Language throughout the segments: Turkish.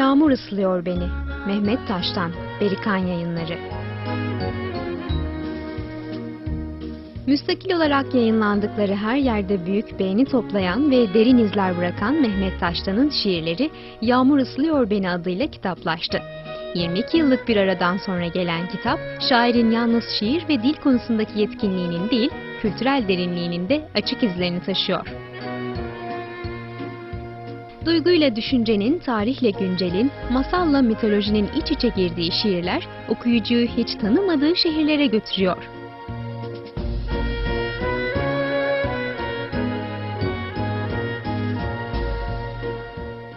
Yağmur ıslıyor beni. Mehmet Taş'tan, Berikan Yayınları. Müstakil olarak yayınlandıkları her yerde büyük beğeni toplayan ve derin izler bırakan Mehmet Taştan'ın şiirleri Yağmur Islıyor Beni adıyla kitaplaştı. 22 yıllık bir aradan sonra gelen kitap, şairin yalnız şiir ve dil konusundaki yetkinliğinin değil, kültürel derinliğinin de açık izlerini taşıyor. Duyguyla düşüncenin, tarihle güncelin, masalla mitolojinin iç içe girdiği şiirler okuyucuyu hiç tanımadığı şehirlere götürüyor.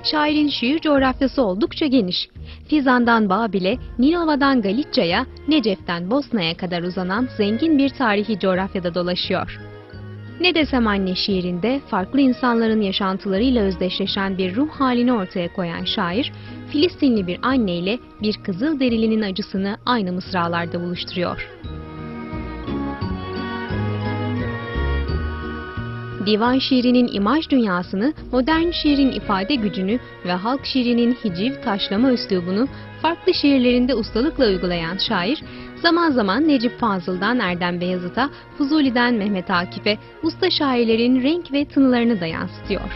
Şairin şiir coğrafyası oldukça geniş. Fizan'dan Babil'e, Ninova'dan Galicia'ya, Necef'ten Bosna'ya kadar uzanan zengin bir tarihi coğrafyada dolaşıyor. Ne desem anne şiirinde farklı insanların yaşantılarıyla özdeşleşen bir ruh halini ortaya koyan şair, Filistinli bir anne ile bir kızıl derilinin acısını aynı mısralarda buluşturuyor. Divan şiirinin imaj dünyasını, modern şiirin ifade gücünü ve halk şiirinin hiciv taşlama üslubunu farklı şiirlerinde ustalıkla uygulayan şair, zaman zaman Necip Fazıl'dan Erdem Beyazıt'a, Fuzuli'den Mehmet Akif'e usta şairlerin renk ve tınılarını da yansıtıyor.